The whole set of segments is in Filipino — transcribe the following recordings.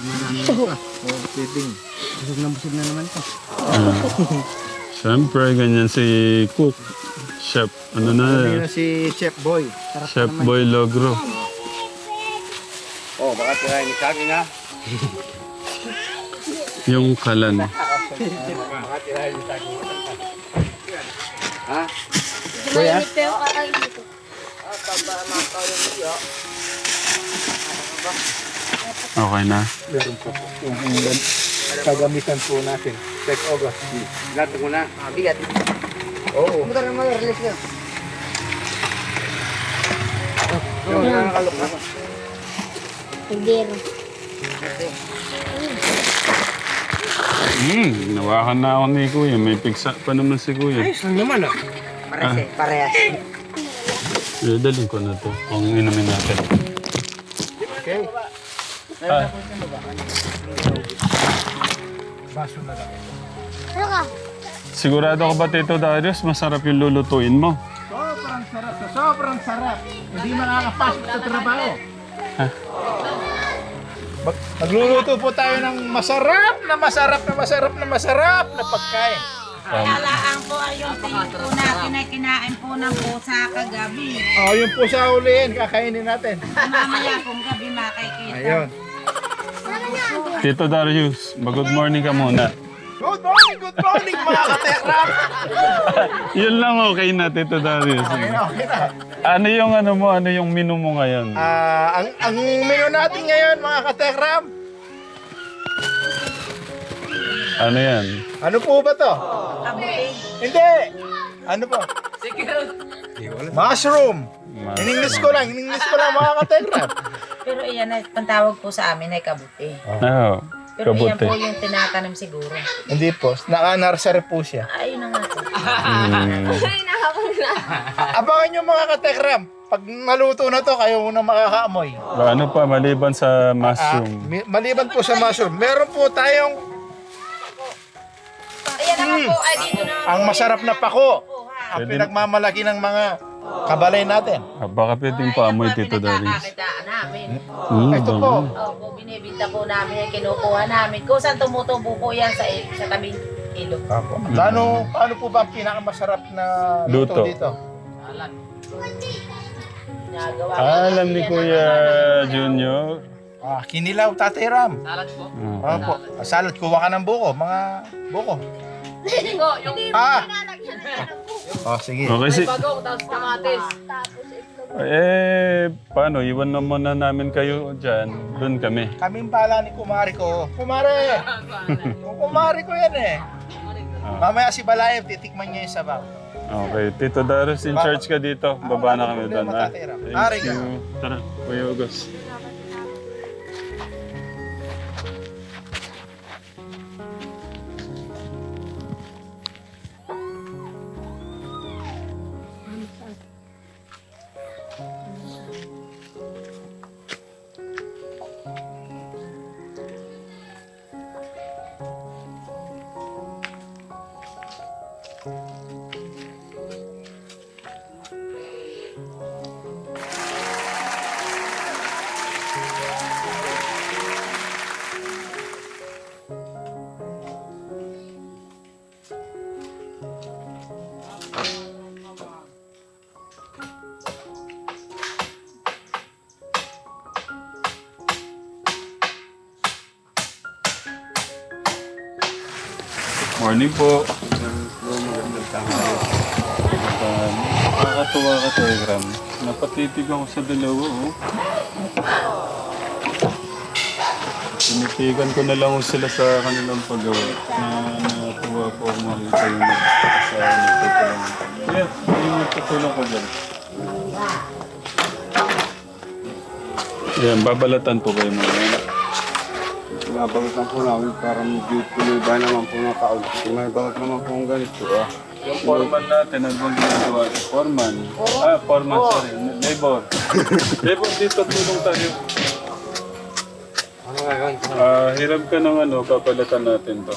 Oh, feeding. Busog na busog na naman to. Siyempre, ganyan si Cook. Chef, ano na, Sabi na si Chef Boy. Chef Boy Logro. Oh, baka tirahin ni Kagi nga. Yung kalan. Baka tirahin ni Kagi. Ha? Kuya? Okay na. Meron po po. Yung yung kagamitan po natin. Check over. Lahat mo na. Oo. Yung nakakalok na. Hmm, nawakan na ako ni Kuya. May pigsa pa naman si Kuya. Ayos lang naman ah. Parehas. Eh, dalhin ko na to. Kung inumin natin. Okay. Ah, Baso na lang. sigurado ka ba, Tito Darius, masarap yung lulutuin mo? Sobrang sarap. sa Sobrang sarap. Hindi makakapasok sa trabaho. Mag- Magluluto po tayo ng masarap na masarap na masarap na masarap na pagkain. Um, Kalaan po ay yung tingin po natin ay kinain po ng pusa kagabi. Oh, yun po sa ulihin, kakainin natin. Mamaya pong gabi makikita. Ayun. Tito Darius, mag-good morning ka muna. Good morning, good morning mga katekram! Yun lang okay na, Tito Darius. Okay na, okay na. Ano yung ano mo, ano yung menu mo ngayon? Ah, ang, ang menu natin ngayon mga katekram, Ano yan? ano po ba to? Hindi! Ano po? Mushroom! Ma- In-English ko lang, in-English ko lang mga katekram. Pero iyan ay pantawag po sa amin ay kabuti. Oo, Pero iyan kabuti. po yung tinatanim siguro. Hindi po, naka-nursery po siya. Ayun na nga po. Mm. Abangan nyo mga katekram, pag naluto na to, kayo muna makakaamoy. Ano pa, maliban sa Ah, mushroom? mi- maliban po sa mushroom, meron po tayong Ayan naman po ay dito na. ang masarap na pako. Ang Pwede- pinagmamalaki ng mga kabalay natin. Ah, baka pwedeng paamoy, Tito Darius. Pinagkakakitaan namin. Mm, Ito po. Opo, binibinta po namin ay kinukuha namin. Kung saan tumutubo po yan sa, sa tabing ilog. Apo. Paano, paano po ba ang pinakamasarap na luto, Luto. dito? Ginagawa Ah, alam ni Kuya Junior. Ah, kinilaw, Tatay Ram. Ah. Opo. Ah, salad, kuha ka ng buko, mga buko. Ah! Oh, sige. Okay, si... Eh, paano? Iwan na muna namin kayo dyan. Doon kami. Kaming bala ni kumari ko. Kumare! Kung kumari ko yan eh. Ah. Mamaya si Balayev, titikman niya yung sabaw. Okay, Tito Darius, in charge ka dito. Baba na kami doon, Ram. Thank you. Tara, Kuya Ugos. Morning po. Um, nakakatuwa ka, Telegram. Napatitig ako sa dalawa, oh. Tinitigan ko na lang ho sila sa kanilang paggawa. Na natuwa po ako makita yung sa nagtutulungan. Kaya, yung nagtutulong ko dyan. Yan, babalatan po kayo mga yan. Binabagutan po namin para medyo tuloy-bay naman po ng taon. Kung may bagat naman po ang ganito, ah. Yung foreman natin, ano bang ginagawa? Foreman? Ah, foreman, sorry. Labor. Labor, dito tulong tayo. Ano nga yun? Ah, hirap ka ng ano, papalatan natin to.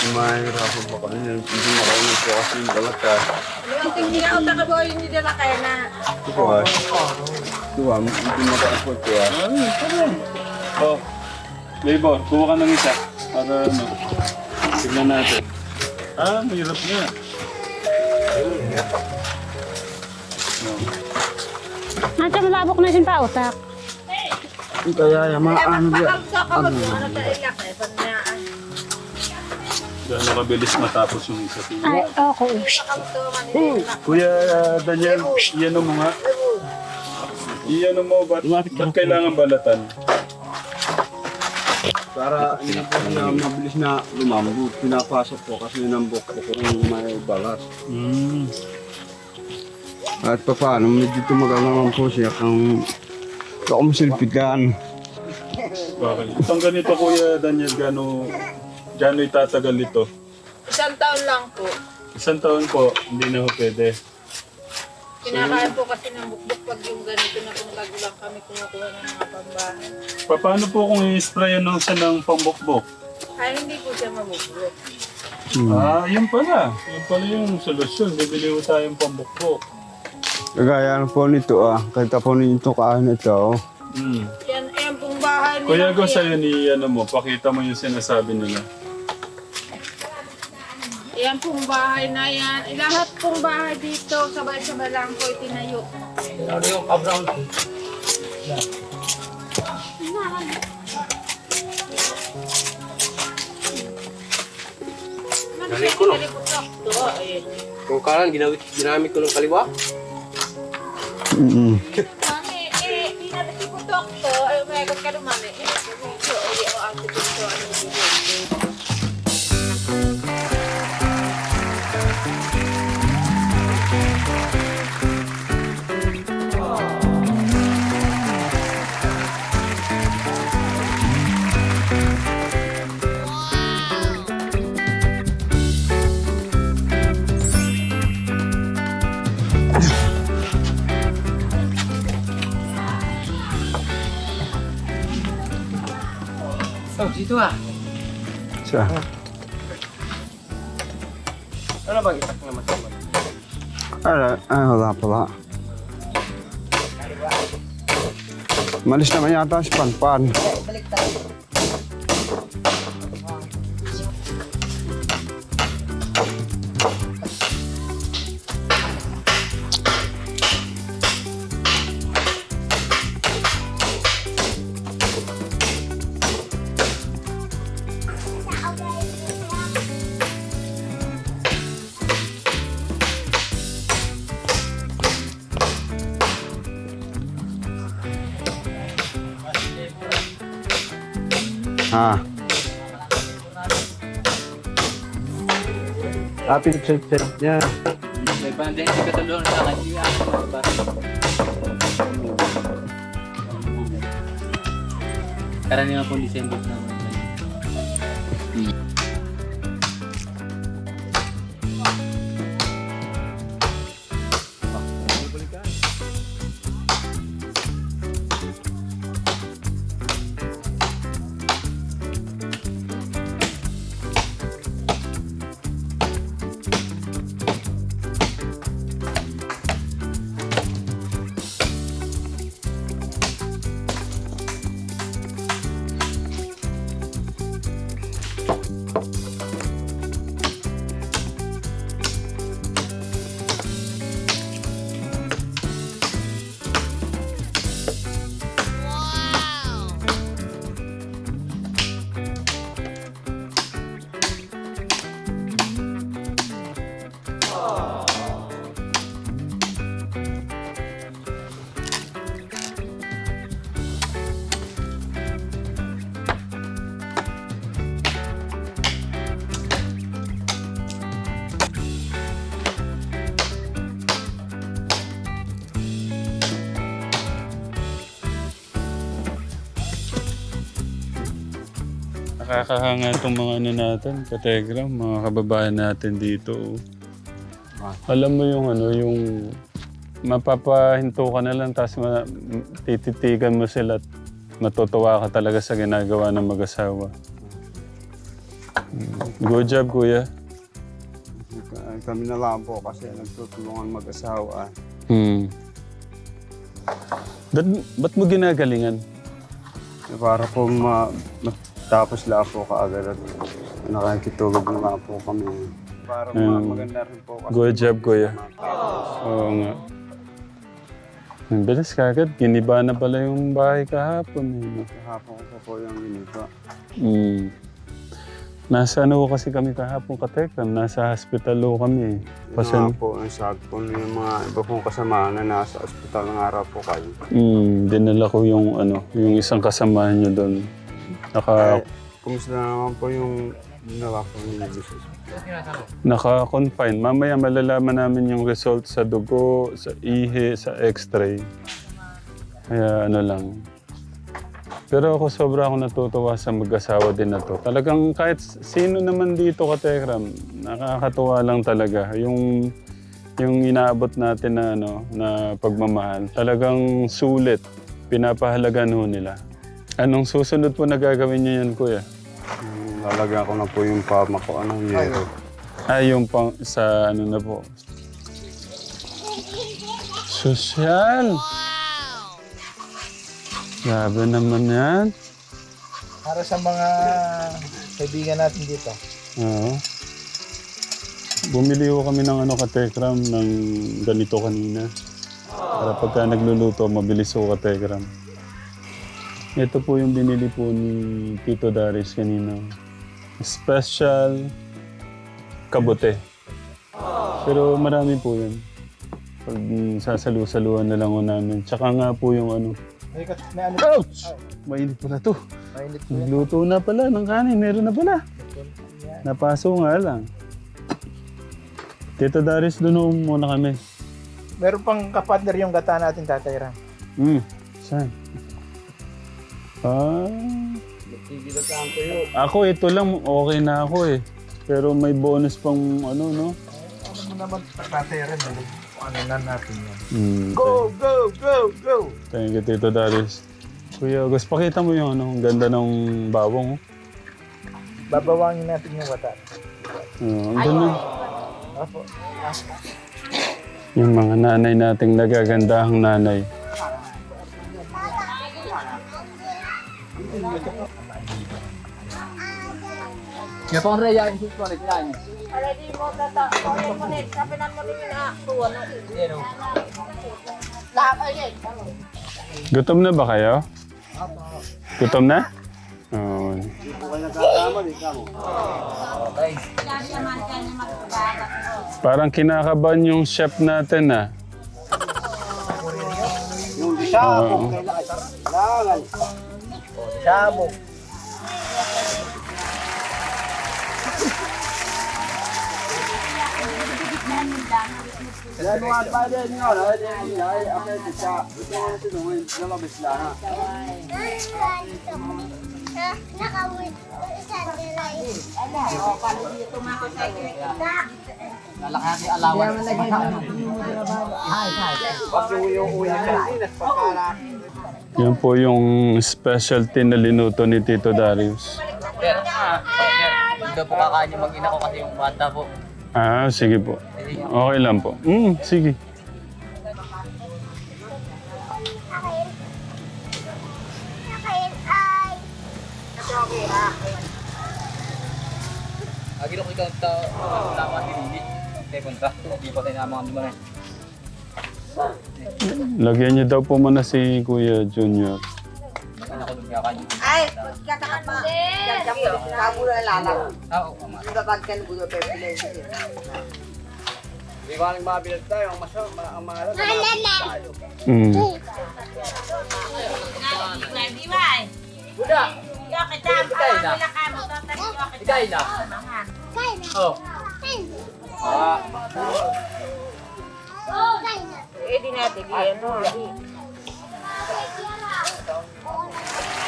Hindi mahihirapan po kami. Hindi makaunod po kasi yung balat ah. Hindi ka utak ka boy, hindi nila kaya na. Ito ah. Ito ah, hindi makaupot po ah. Oh, Labor, kuha ka ng isa. Para ano. Tignan natin. Ah, mahirap nga. Nandiyan malabok na sin pautak. Kaya yung mga ano diyan. Ano eh, panyaan. Gano'n kabilis matapos yung isa. Ay, ako. Kuya ah, Daniel, iyan mo nga. Iyan mo, ba't, ba't kailangan balatan? Para hindi po na mabilis na lumambo. Pinapasok po kasi buhok po kung may balas. Hmm. At pa paano, medyo tumagal naman po siya kung kung silpitan. Bakit? Itong ganito, Kuya Daniel, gano'n gano'n itatagal ito? Isang taon lang po. Isang taon po, hindi na ho pwede. Kinakain po kasi ng bukbuk pag yung ganito na kung nagulang kami kumukuha ng mga pambahay. Pa- Paano po kung i-sprayan nung siya ng pambukbok? Ay, hindi po siya mabubuk. Ah, yun pala. Yun pala yung solusyon. Bibili ko tayong pambukbok. Kagaya na po nito ah. Kahit po nito kain ito. Hmm. Yan, yan pong bahay nila. Kuya Go, kuya. sa'yo ni ano mo, pakita mo yung sinasabi nila. Yan pong bahay na yan. Eh, lahat pong bahay dito, sabay-sabay lang po itinayo. Galing ko lang. Kung kanan, ginawit, ginamit ko ng kaliwa. Mm Mami, eh, pinapitiputok to. Ay, umayagot ka naman eh. Eh, Dito ah. Siya. Ano bang itak naman sa mga? Ay, ay, wala pala. Malis naman yata si Panpan. Ha. Lapit sa set niya. May banda, hindi ka tulungan sa kanya. Karaniwan po December naman. Bye. Nakakahanga itong mga ano natin, kategram, mga kababayan natin dito. Alam mo yung ano, yung mapapahinto ka na lang tapos ma- tititigan mo sila at matutuwa ka talaga sa ginagawa ng mag-asawa. Mm. Good job, kuya. Kami na lang po kasi nagtutulungan mag-asawa. Hmm. Ba't, ba't mo ginagalingan? Para po ma matapos lang po kaagad at nakikitulog na nga po kami. Para ma- Mm. maganda rin po kasi. Good job, kuya. Oo nga. Ang bilis kagad. Giniba na pala yung bahay kahapon. Eh. Kahapon ko po yung iniba. Mm. Nasa ano kasi kami kahapon katekam. Nasa hospital ho kami. Kasi, Kasi po, ang sabi po ng mga iba pong kasama na nasa ospital ng araw po kayo. mm, dinala ko yung ano, yung isang kasama niyo doon. Naka, kumusta na naman po yung ginawa ko ni Jesus? naka-confine. Mamaya malalaman namin yung result sa dugo, sa ihi, sa x-ray. Kaya ano lang. Pero ako sobra ako natutuwa sa mag-asawa din na to. Talagang kahit sino naman dito ka Tekram, nakakatuwa lang talaga. Yung yung inaabot natin na ano na pagmamahal, talagang sulit. Pinapahalagan ho nila. Anong susunod po na gagawin niyo yan, kuya? Yung Lalagyan ko na po yung pama ko, anong yero. Ah, yung pang sa ano na po. Sosyal! Grabe naman yan. Para sa mga kaibigan natin dito. Oo. Bumili ko kami ng ano katekram ng ganito kanina. Para pagka nagluluto, mabilis ko katekram. Ito po yung binili po ni Tito Darius kanina. Special kabote. Pero marami po yun. Pag sasalu-saluhan na lang ko namin. Tsaka nga po yung ano. May, kat- may ano, Ouch! Mainit pala to. mainit po yan. Nagluto na pala ng kanin. Meron na pala. Napaso nga lang. Tito Darius, doon muna kami. Meron pang kapartner yung gata natin, Tatay Ram. Hmm, saan? Ah, ako ito lang, okay na ako eh. Pero may bonus pang ano, no? Ano mo naman, Ram, eh. ano na natin yan. Hmm, Go, go, go, go! Thank you, Tito Darius. Kuya August, pakita mo yung ano, ang ganda ng bawang. Oh. Babawangin natin yung gata. Uh, ang ganda. Apo. Yung mga nanay nating nagagandahang nanay. Kaya pang raya, yung susunod ulit yan. Already mo tata, kaya mo net, kapinan mo din na tuwa no. Lahat ay Gutom na ba kayo? Gutom na? Oo. Parang kinakabahan yung chef natin ah. Yung sabog. Oo. Langal. Sabog. Yan mga pwede nyo, ay ay apay siya. Ito nga ito nung lalabas lang. Nakawit sa nilay. Lalaki natin alawan. Pag yung yung uwi niya, nagpapala. Yan po yung specialty na linuto ni Tito Darius. Pero, ah, hindi po kakain yung mag-ina ko kasi yung bata po. Ah, sige po. Okay lang po. Mm, sige. Lagi lang ikaw ta- tama din Kaya punta, hindi pa tayo naman di ba na. Lagyan niyo daw po muna si Kuya Junior. Ano ko lumya kanyo. Ay, katakan pa. Kamu na lalang. Ah, oo, ama. Babagkan mo do pepile. Di ba nang mabilag tayo, ang masya, ang mahalaga. Mm. Buda! Yo kita, Ikay na. ka mo. Ikay na. Oh. Ah, na. Eh di natin yan no.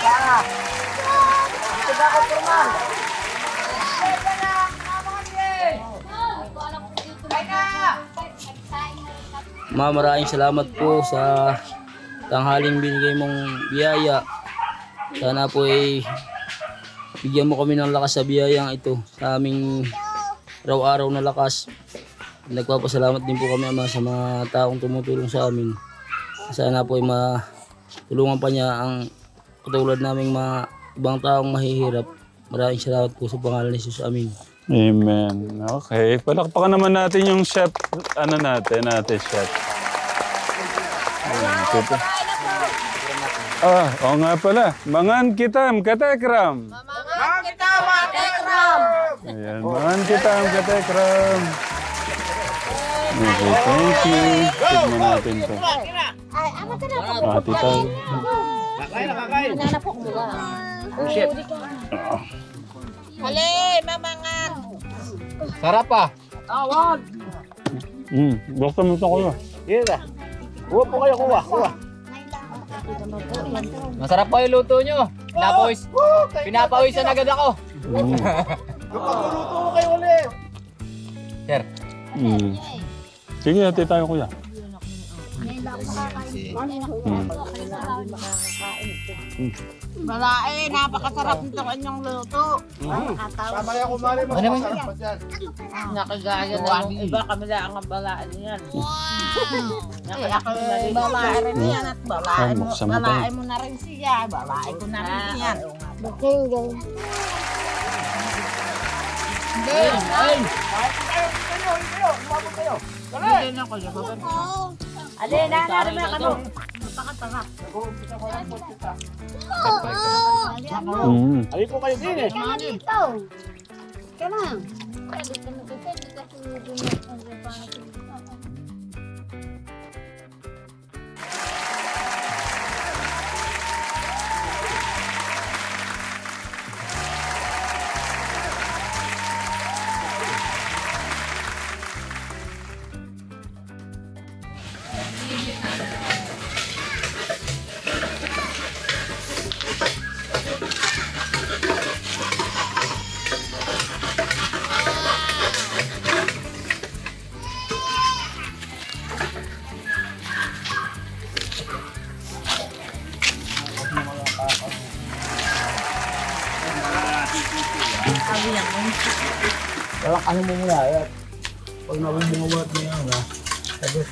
Ito ba ako turman? Ma, maraming salamat po sa tanghaling binigay mong biyaya. Sana po ay bigyan mo kami ng lakas sa biyayang ito sa aming araw-araw na lakas. Nagpapasalamat din po kami ama sa mga taong tumutulong sa amin. Sana po ay matulungan pa niya ang katulad naming mga ibang taong mahihirap. Maraming salamat po sa pangalan ni Jesus. Amin. Amen. Okay. Palakpakan naman natin yung chef. Ano natin, natin chef. Ayan, tito. Ah, oo nga pala. Mangan kitam, katekram. Mga kita, mga tekram! Ayan, mangan kitam, katekram. Okay, thank you. Tignan natin to. Ay, ama ka na. Ate tayo. Hali, mamangan! Sarap ah. Hmm, basta mo ito kuya. Masarap pa yung luto nyo. Pinapawis. Pinapawisan agad ako. Hmm. Sir. Hmm. Sige, ate tayo kuya. Hmm. Balae, napakasarap nito kanyang luto. Mamaya kumali mo. Ano naman yun? Nakagaya na yung iba, kami lang ang balae niyan. Kaya kami balae rin yan at balae Ay, mo, buksan mo na rin siya, balae ko na rin yan. Bakinggan. Hindi na ko yung Ali, na na ka no. Napakasarap. Hmm. Dito. Kama. Walang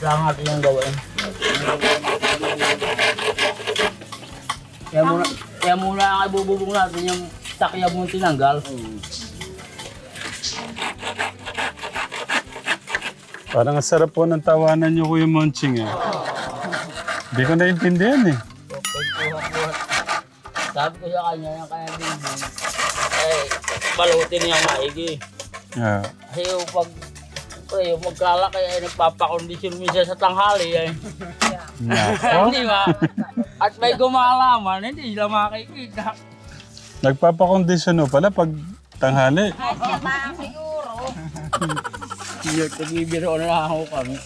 Lang natin yung gawin. Kaya muna, kaya muna ang ibububong natin yung takya mo tinanggal. Parang ang sarap po ng tawanan niyo, Kuya Monching eh. Hindi ko naintindihan eh. Sabi ko sa kanya, yung kaya din eh, balutin niya maigi. Yeah. Kasi yung pag, pre, yung magkalaki ay nagpapakondisyon minsan sa tanghali ay. Nako. Hindi ba? At may gumalaman, hindi sila makikita. Nagpapakondisyon o pala pag tanghali. Ay, siya ba siguro? Hindi, nagbibiro na ako kami.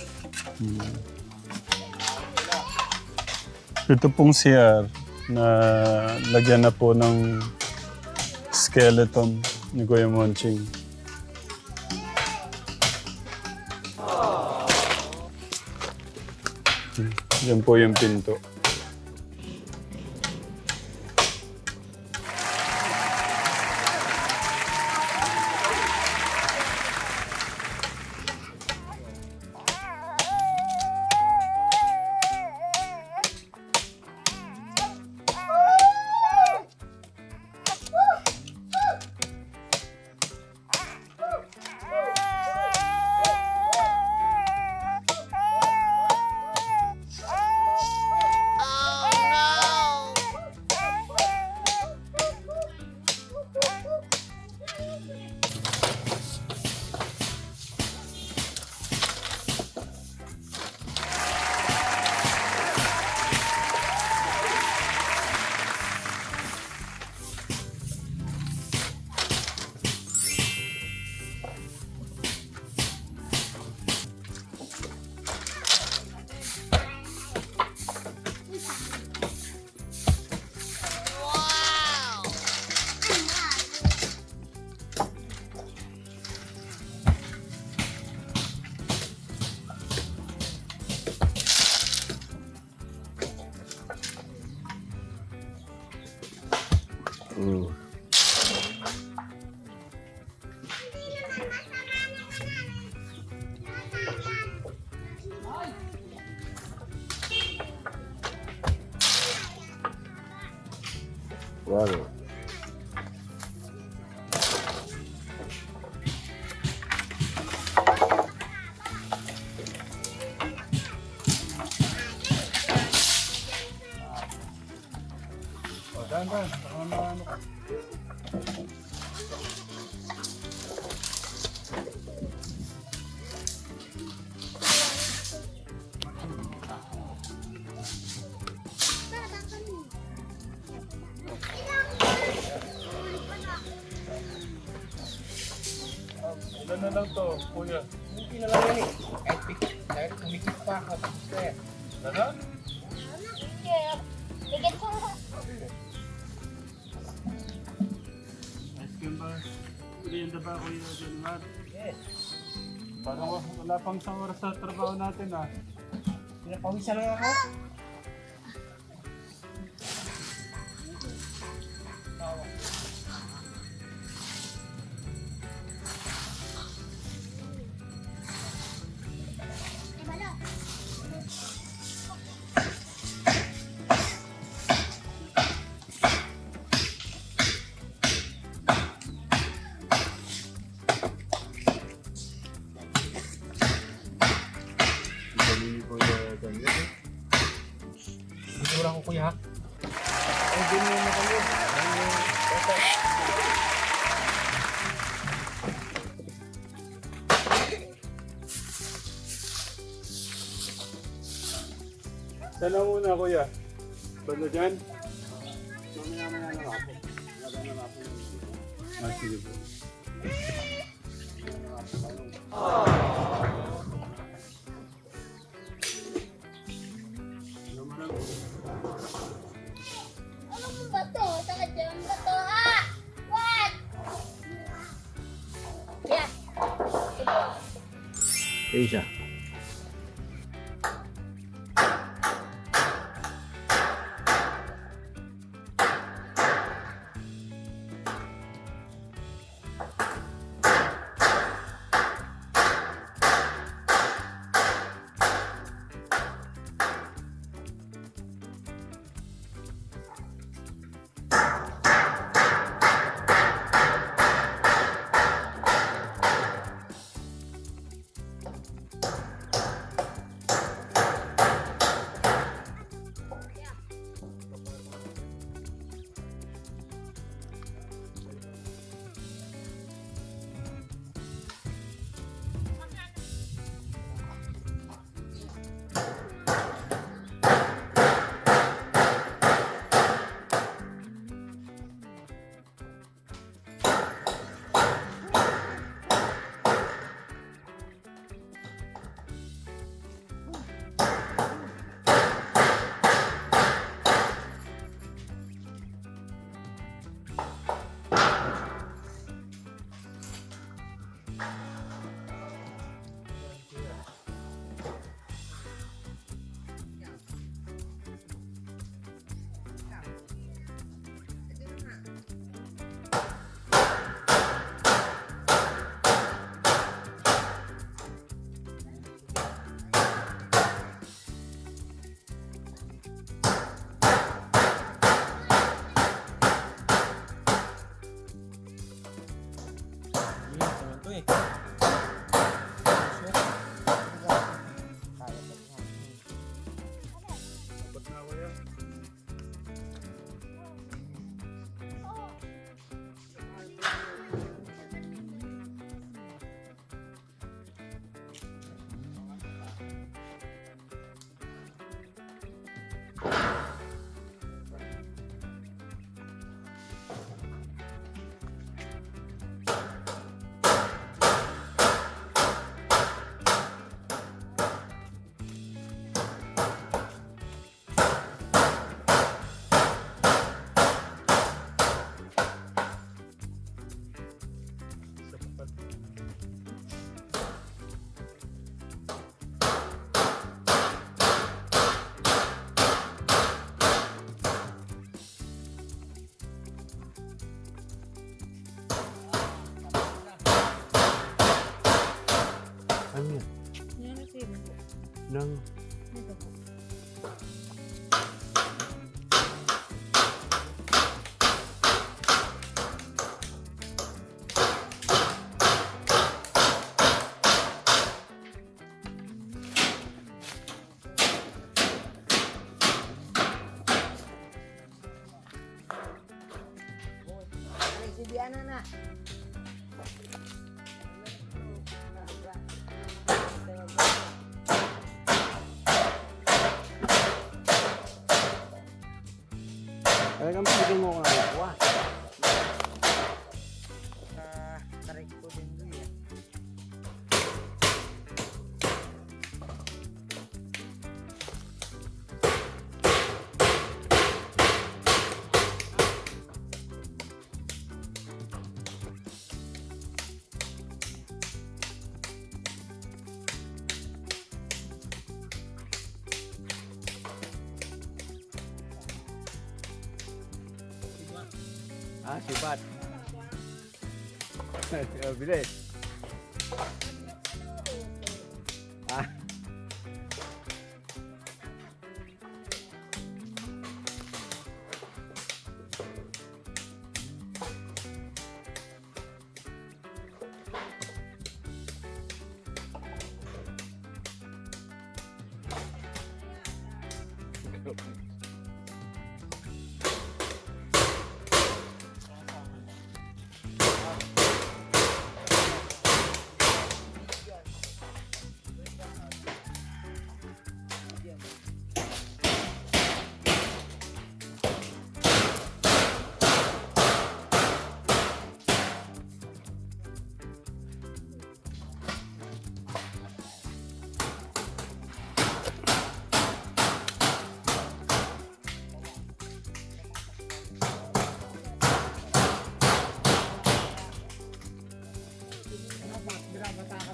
Ito pong CR na lagyan na po ng skeleton ni Kuya Monching. Hmm, Yan po yung pinto. Dahan. Baka maano ka. Pang isang oras sa trabaho natin ah. Pinapawisan lang ako. Na Kuya? Banda dyan? Mamaya-maya na ako. Na natin yung Ah, sige po. Ano ba to? Saka dyan ba to? Ah! What? Yeah. Isa. Bilis. Ah. makaka